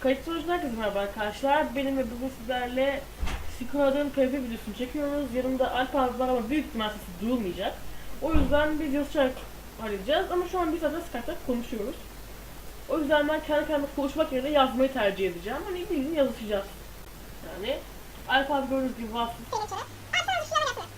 Kayıt sonucunda herkese merhaba arkadaşlar. Benim ve bugün sizlerle Squad'ın PvP videosunu çekiyoruz. Yanımda Alp var ama büyük ihtimal sesi duyulmayacak. O yüzden biz yazarak halledeceğiz ama şu an biz zaten Skype'da konuşuyoruz. O yüzden ben kendi kendime konuşmak yerine yazmayı tercih edeceğim. Hani bildiğin yazışacağız. Yani Alp abi gördüğünüz gibi vasıf. Tehlikeli. Arkadaşlar şuna bakın.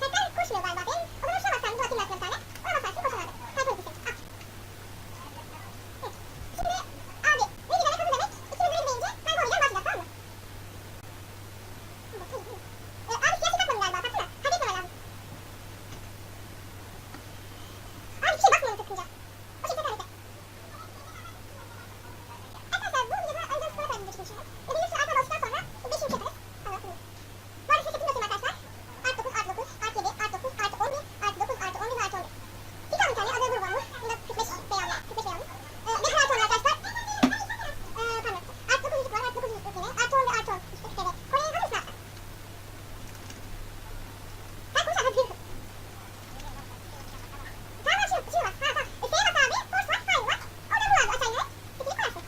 Tekrar koşmuyor galiba benim. O zaman şuna baksan bir bakayım ben sana bir tane. Ona basarsın koşar abi. Sayfa okusun. Al. Evet. Şimdi abi ne güzel kazı demek. İkimiz bir deyince sen koyacağım başlayacağız tamam mı? Dur bakayım, dur. Ee, abi siyasi bakmadın galiba baksana. Hadi etmemen lazım. Abi bir şey bakmıyorum sakınca. O şekilde tabii ki. Arkadaşlar bu videoda önceden sonra kaydını geçmişim. Ve bir sürü arka baştan sonra bir beşinci yaparız. Anlatayım. Bu arada size bakayım arkadaşlar. Art 9, art 9, art 7, art 9, art 11, art 9, art 11, art 11. Bir tane bir tane adı grubu olmuş. Bunda 45 beyazlı, 45 beyazlı. Ee, ne kadar sonra arkadaşlar? Ee, pardon. Art 9 yüzük var, art 9 yüzük yine. Art 11, art 10. İşte evet. Kore'ye hazır mısın? Sen konuş abi, hadi. Tamam, şimdi, şimdi bak. Ha, tamam. E, S'ye bas abi, force var, fire var. Oradan vur abi aşağıya. İkili koyarsın.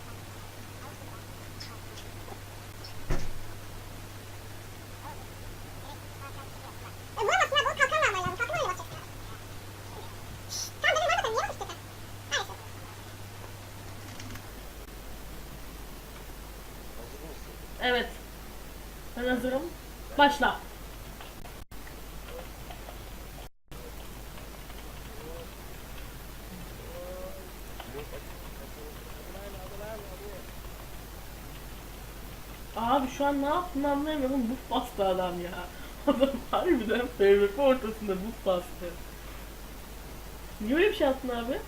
E, vuramazsın abi, o kalkan vermen lazım. Kalkan öyle basacaksın. Şşş, tamam dedim ama sen niye basıyorsun? Maalesef. Evet. Ben hazırım. Başla. Abi şu an ne yaptığını anlayamıyorum. Buf bastı adam ya. Adam harbiden PvP ortasında buf bastı. Niye öyle bir şey yaptın abi?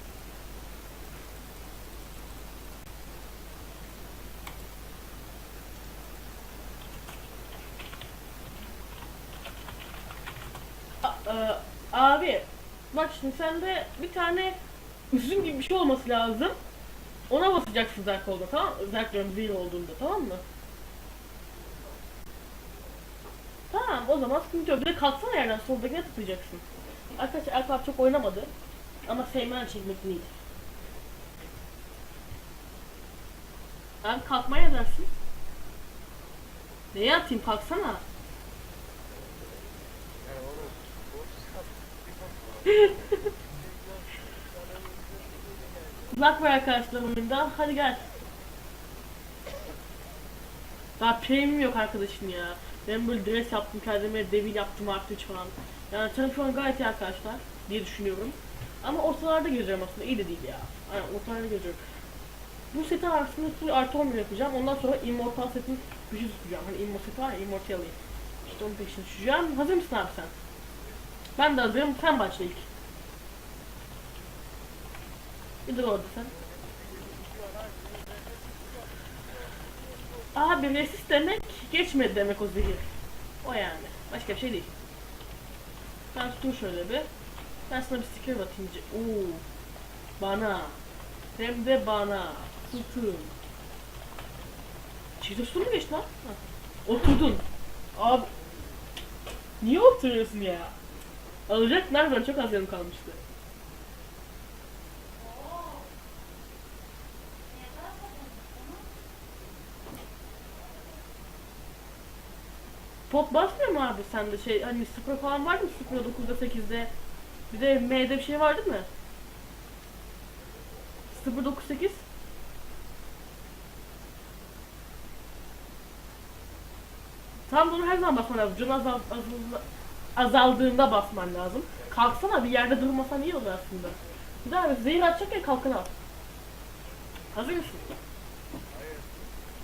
A- e, abi bak şimdi sende bir tane üzüm gibi bir şey olması lazım. Ona basacaksın zerk olduğunda tamam mı? Zerk diyorum olduğunda tamam mı? Tamam o zaman sıkıntı yok. Bir de kalksana yerden soldakine tıklayacaksın. Arkadaşlar Erkap çok oynamadı. Ama sevmeyen çekmek iyidir. Abi kalkmaya dersin? Neye atayım kalksana. Luck var arkadaşlar oyunda. Hadi gel. Daha premium yok arkadaşım ya. Ben böyle dress yaptım kendime, devil yaptım artı 3 falan. Yani canım şu an gayet iyi arkadaşlar diye düşünüyorum. Ama ortalarda geziyorum aslında iyi de değil ya. Aynen ortalarda geziyorum. Bu seti aslında full artı 11 yapacağım. Ondan sonra immortal setin gücü tutacağım. Hani immortal set var ya immortal. İşte onun peşine düşeceğim. Hazır mısın abi sen? Ben de hazırım. Sen başla ilk. Bir dur orada sen. Abi resist demek geçmedi demek o zehir. O yani. Başka bir şey değil. Ben tutun şöyle bir. Ben sana bir sticker atayım. Oo. Bana. Hem de bana. Tutun. Üstü mü geçti lan? Oturdun. Abi. Niye oturuyorsun ya? Alacak nereden? Çok az yanım kalmıştı. Pop basmıyor mu abi sende şey hani sıfır falan vardı mı 0'da 9'da 8'de bir de M'de bir şey vardı mı? 098 Tam bunu her zaman basman lazım. Can azal, azal, azaldığında basman lazım. Kalksana bir yerde durmasan iyi olur aslında. Bir daha zehir atacak ya kalkın al. Hazır mısın?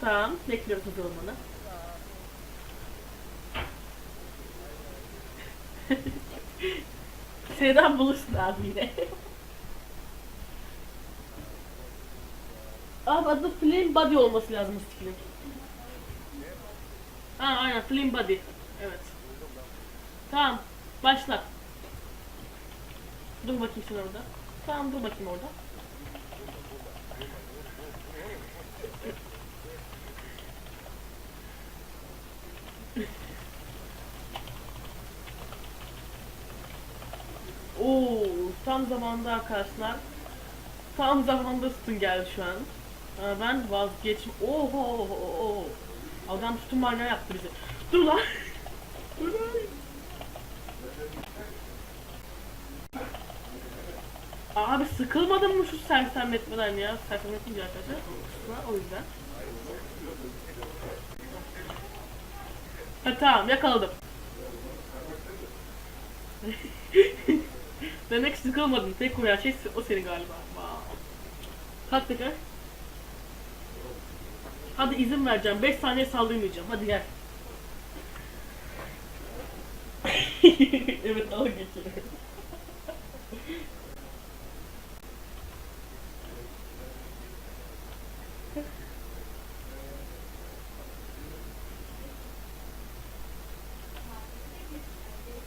Tamam, bekliyoruz olmanı. Şeyden bulursun abi yine. abi adı Flame Body olması lazım skill'in. Ha aynen Flame Body. Evet. Tamam. Başla. Dur bakayım sen orada. Tamam dur bakayım orada. Oo, tam zamanda arkadaşlar. Tam zamanda sütun geldi şu an. Ha, ben vazgeçim. Oho oho oho. Adam tutun manyağı yaptı bizi. Dur lan. Dur lan. Abi sıkılmadın mı şu sersemletmeden ya? Sersemletmeyince arkadaşlar. O yüzden. Ha tamam yakaladım. Demek sıkılmadın. Tek uyan şey o senin galiba. Kalk tekrar. Hadi izin vereceğim. 5 saniye saldırmayacağım. Hadi gel. evet al geçiyorum.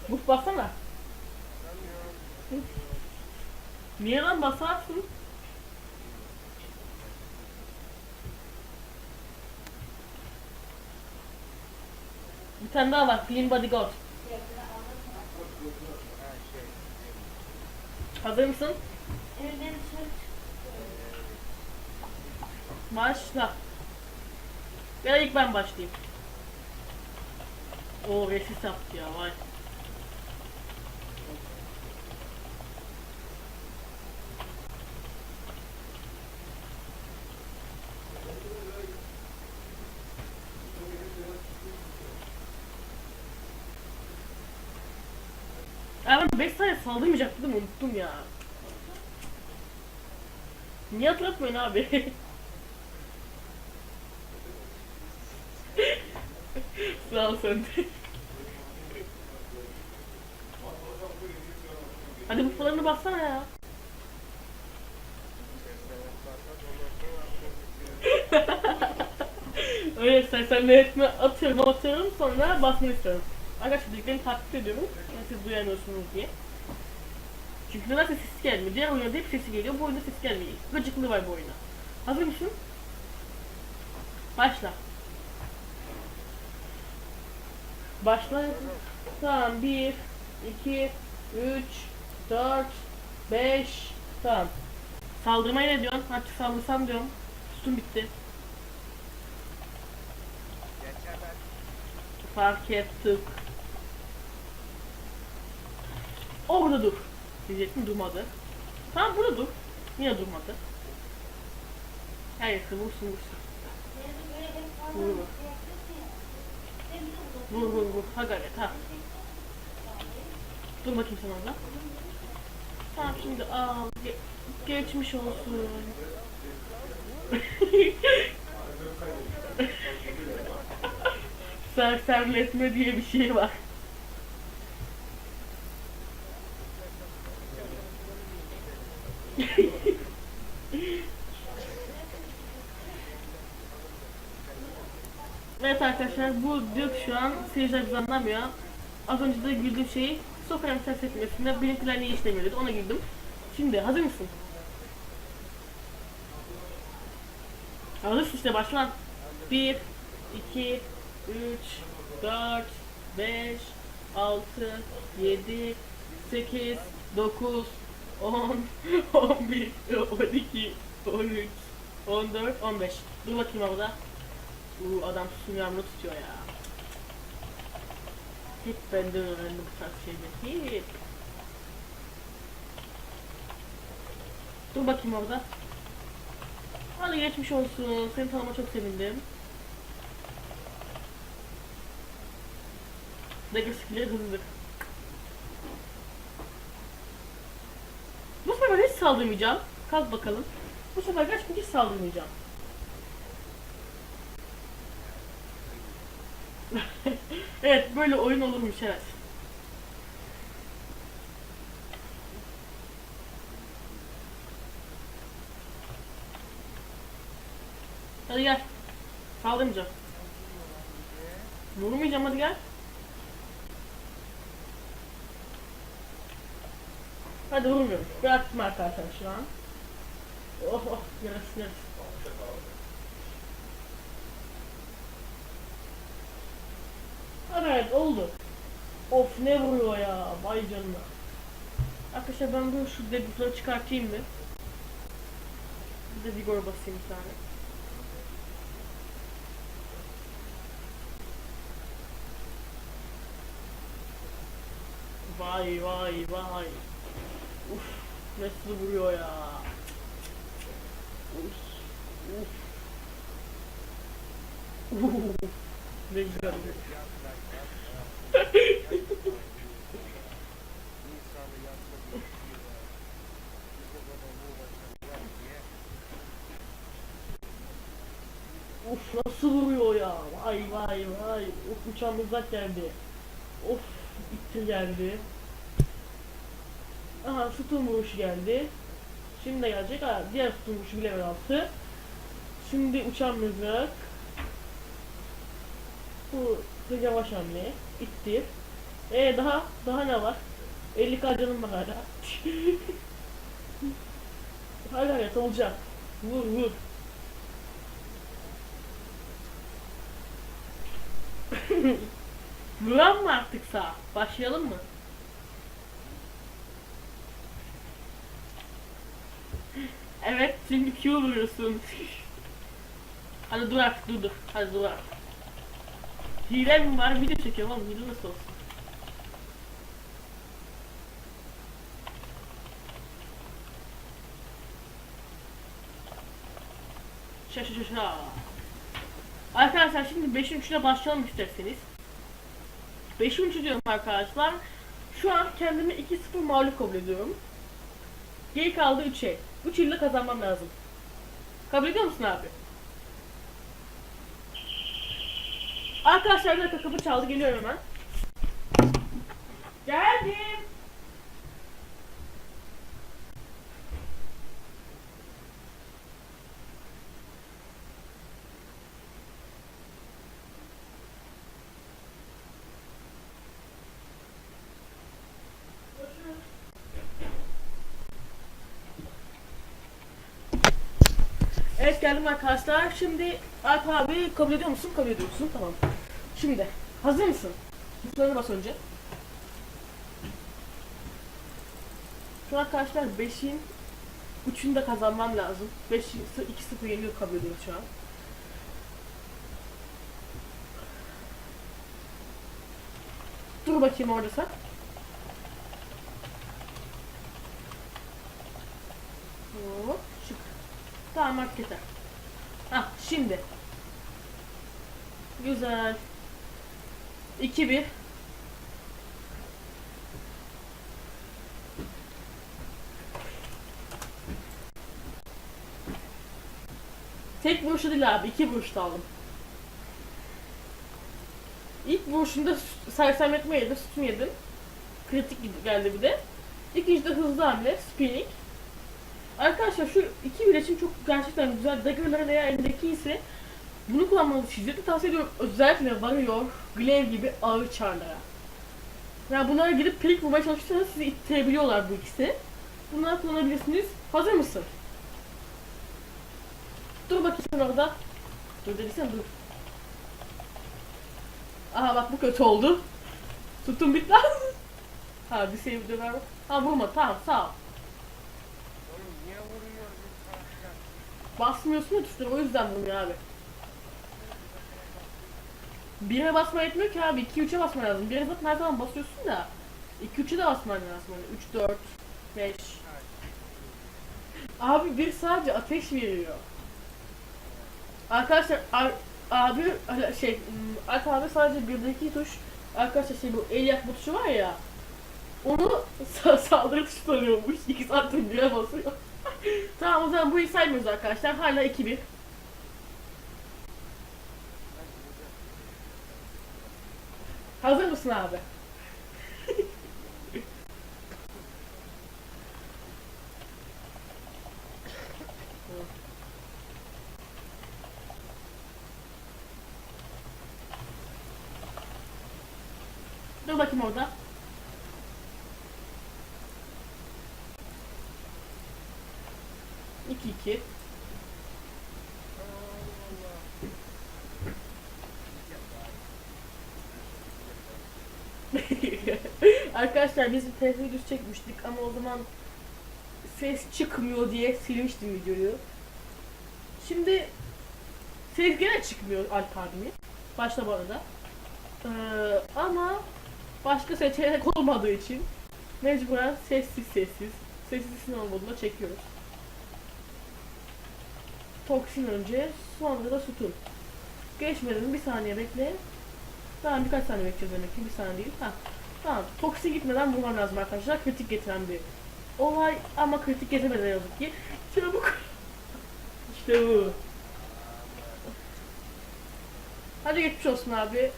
Buf bassana. Niye lan basarsın? Bir tane daha var. Clean Body God. Hazır mısın? Başla. Ya ilk ben başlayayım. O resist yaptı ya vay. Ya ben 5 saniye saldırmayacaktım unuttum ya. Niye hatırlatmıyorsun abi? Sağ ol sen de. Hadi bu falanı bassana ya. Öyle sersemle etme atıyorum atıyorum sonra basmanı istiyorum. Arkadaşlar dediklerimi takip ediyorum. Yani siz duyamıyorsunuz diye. Çünkü nedense sesi gelmiyor. Diğer oyunda hep sesi geliyor. Bu oyunda ses gelmiyor. Gıcıklığı var bu oyunda. Hazır mısın? Başla. Başla. Tamam. 1, 2, 3, 4, 5. Tamam. Saldırmaya ne diyorsun? Artık saldırsam diyorum. Sütun bitti. Fark ettik. Orada dur. Diyecektim durmadı. Tamam burada dur. Yine durmadı. Hayır vursun vursun. Vur vur. Vur vur. Ha gayret ha. Dur bakayım sen orada. Tamam şimdi al. Ge- geçmiş olsun. Sersemletme diye bir şey var. Evet arkadaşlar bu diyor ki şu an seyirciler bizi anlamıyor. Az önce de güldüğüm şeyi Sofya'nın ses etmesinde benimkiler niye işlemiyor dedi ona güldüm. Şimdi hazır mısın? Hazırsın işte başla. 1, 2, 3, 4, 5, 6, 7, 8, 9, 10, 11, 12, 13, 14, 15. Dur bakayım orada. Uuu adam susun yağmuru tutuyor ya. Hep benden öğrendim bu tarz şeyleri. Hep. Dur bakayım orada. Hadi geçmiş olsun. Seni tanıma çok sevindim. Dagger skill'e hızlıdır. Bu sefer hiç saldırmayacağım. Kalk bakalım. Bu sefer gerçekten hiç saldırmayacağım. evet böyle oyun olurmuş evet. Hadi gel. Saldırmayacağım. Vurmayacağım hadi gel. Hadi vurmuyorum. Bıraktım arkadaşlar şu an. Oh oh yarasın yarasın. evet oldu. Of ne vuruyor ya. Vay canına. Arkadaşlar ben bunu şu debutları çıkartayım mı? Bir de vigor basayım bir tane. Vay vay vay. Uf nasıl vuruyor ya. Uf. Uf. Uf. Ne güzel. Of nasıl vuruyor ya. Vay vay vay. Of uçan mızrak geldi. Of ittir geldi. Aha sütun vuruşu geldi. Şimdi de gelecek. Ha, diğer sütun vuruşu level altı. Şimdi uçan mızrak. Bu da yavaş hamle. İttir. Ee daha daha ne var? 50 canım var hala. hala evet olacak. Vur vur. Vuran mı artık sağ? Başlayalım mı? Evet, çünkü Q vuruyorsun. Hadi dur artık, dur dur. Hadi dur artık. Hile mi var? Video çekiyorum oğlum, hile nasıl olsun? Şa. Arkadaşlar şimdi 5'in 3'üne başlayalım isterseniz. 5'in 3'ü diyorum arkadaşlar. Şu an kendimi 2-0 mağlup kabul ediyorum. Geri kaldı 3'e. 3 ile kazanmam lazım. Kabul ediyor musun abi? Arkadaşlar bir dakika kapı çaldı geliyorum hemen. Geldim. Evet geldim arkadaşlar. Şimdi Alp abi kabul ediyor musun? Kabul ediyorsun. Tamam. Şimdi hazır mısın? Butonuna bas önce. Şu an arkadaşlar 5'in 3'ünü de kazanmam lazım. 5 2-0 yeniyor kabul ediyoruz şu an. Dur bakayım orada sen. Hop, şık. Tamam artık yeter. Hah şimdi. Güzel. 2-1. Tek vuruşu değil abi. iki vuruşta aldım. İlk vuruşunda sersemletme yedim, sütun yedim. Kritik geldi bir de. İkinci de hızlı hamle, spinning. Arkadaşlar şu iki bileşim çok gerçekten güzel. Dagger'lara veya elindeki ise bunu kullanmanızı şiddetle tavsiye ediyorum. Özellikle Warrior, Glaive gibi ağır çarlara. Yani bunlara gidip pelik vurmaya çalışırsanız sizi ittirebiliyorlar bu ikisi. Bunları kullanabilirsiniz. Hazır mısın? Dur bakayım sen orada. Dur dediysen dur. Aha bak bu kötü oldu. Tutun bit lan. ha bir de ver. Ha vurma tamam sağ ol. Oğlum niye vuruyor bu saatten? Basmıyorsun ya tuşlara o yüzden vurmuyor abi. 1'e basma yetmiyor ki abi 2-3'e basman lazım. 1'e zaten her zaman basıyorsun da 2-3'e de basman lazım. Hani 3, 4, 5. Abi bir sadece ateş veriyor. Arkadaşlar ar- abi şey hmm, Alp abi sadece birdeki tuş arkadaşlar şey bu el yakma tuşu var ya onu sa- saldırı tuşu sanıyormuş. 2 saattir 1'e basıyor. tamam o zaman bu işi saymıyoruz arkadaşlar. Hala 2-1. Hazır mısın abi? Dur bakayım orada. İki iki. Arkadaşlar biz bir videosu çekmiştik ama o zaman ses çıkmıyor diye silmiştim videoyu. Şimdi ses gene çıkmıyor Alp abimi. Başta bu arada. Ee, ama Başka seçenek olmadığı için mecburen sessiz sessiz sessiz sinema moduna çekiyoruz. Toksin önce sonra da sütun. Geçmeden bir saniye bekle. Tamam birkaç saniye bekleyeceğiz demek ki bir saniye değil. Ha. Tamam. Toksin gitmeden vurmam lazım arkadaşlar. Kritik getiren bir olay ama kritik getirmeden yazık ki. Çabuk. İşte bu. Hadi geçmiş olsun abi.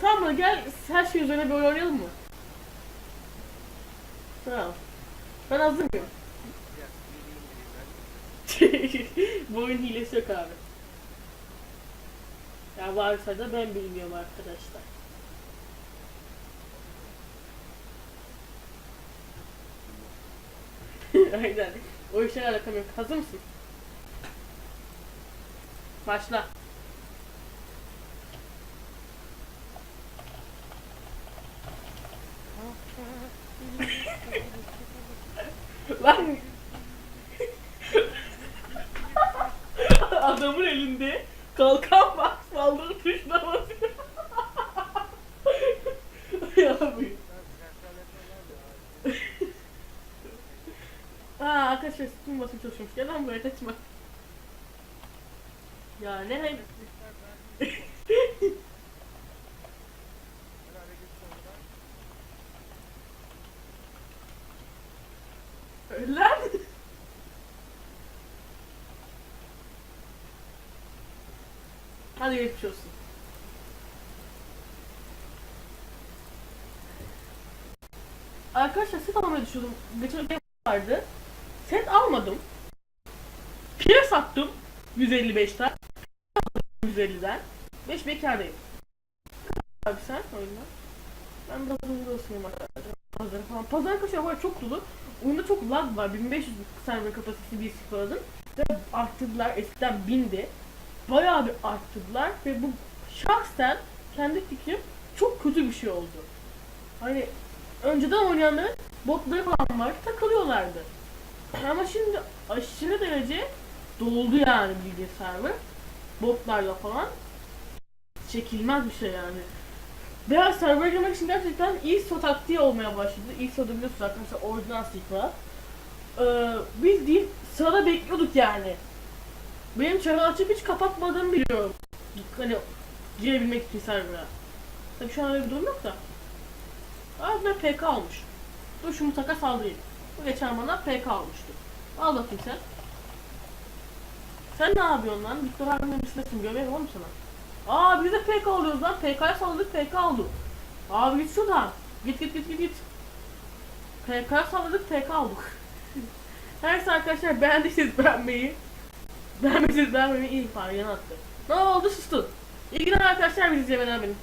Tamam mı? Gel her şey üzerine oyun oynayalım mı? Tamam. Ben hazır mıyım? Bu oyun hilesi yok abi. Ya varsa da ben bilmiyorum arkadaşlar. Aynen. O işe alakam yok. Hazır mısın? Başla. Lan Adamın elinde kalkan var. Saldırı tuşuna basıyor. ya bu. Ben serkalet olan ya. Aa arkadaşlar sütun basıp çalışıyormuş. Gel lan buraya kaçma. Ya ne hayır. Herhalde git sonra. Lan. Hadi geçmiş olsun. Arkadaşlar set almayı düşünüyordum. Geçen bir vardı. Set almadım. Pire sattım. 155'ten. 150'den. 5 bekardayım. Abi sen oyunda. Ben biraz hızlı olsun arkadaşlar. Pazar falan. Pazar arkadaşlar var çok dolu. Oyunda çok lag var. 1500 server kapasitesi bir sıfırladım. Ve arttırdılar. Eskiden 1000'di. Bayağı bir arttırdılar. Ve bu şahsen kendi fikrim çok kötü bir şey oldu. Hani önceden oynayanların botları falan var takılıyorlardı. Ama şimdi aşırı derece doldu yani server. Botlarla falan. Çekilmez bir şey yani. Biraz server girmek için gerçekten ISO taktiği olmaya başladı. ISO'da biliyorsunuz arkadaşlar orijinal sikra. Ee, biz değil sırada bekliyorduk yani. Benim çarı açıp hiç kapatmadığımı biliyorum. Hani girebilmek için server'a. Tabii şu an öyle bir durum yok da. Ben PK almış. Dur şu mutlaka saldırayım. Bu geçen bana PK almıştı. Al bakayım sen. Sen ne yapıyorsun lan? Victor abinin bisikletin göbeği var mı sana? Aa biz de PK alıyoruz lan. PK'ya salladık PK oldu. Abi git şuradan. Git git git git git. PK'ya salladık PK olduk. Her neyse arkadaşlar beğendiyseniz beğenmeyi. Beğenmediyseniz beğenmemeyi iyi falan yana attı. Ne oldu sustun. İyi günler arkadaşlar bizi izlemeden benim.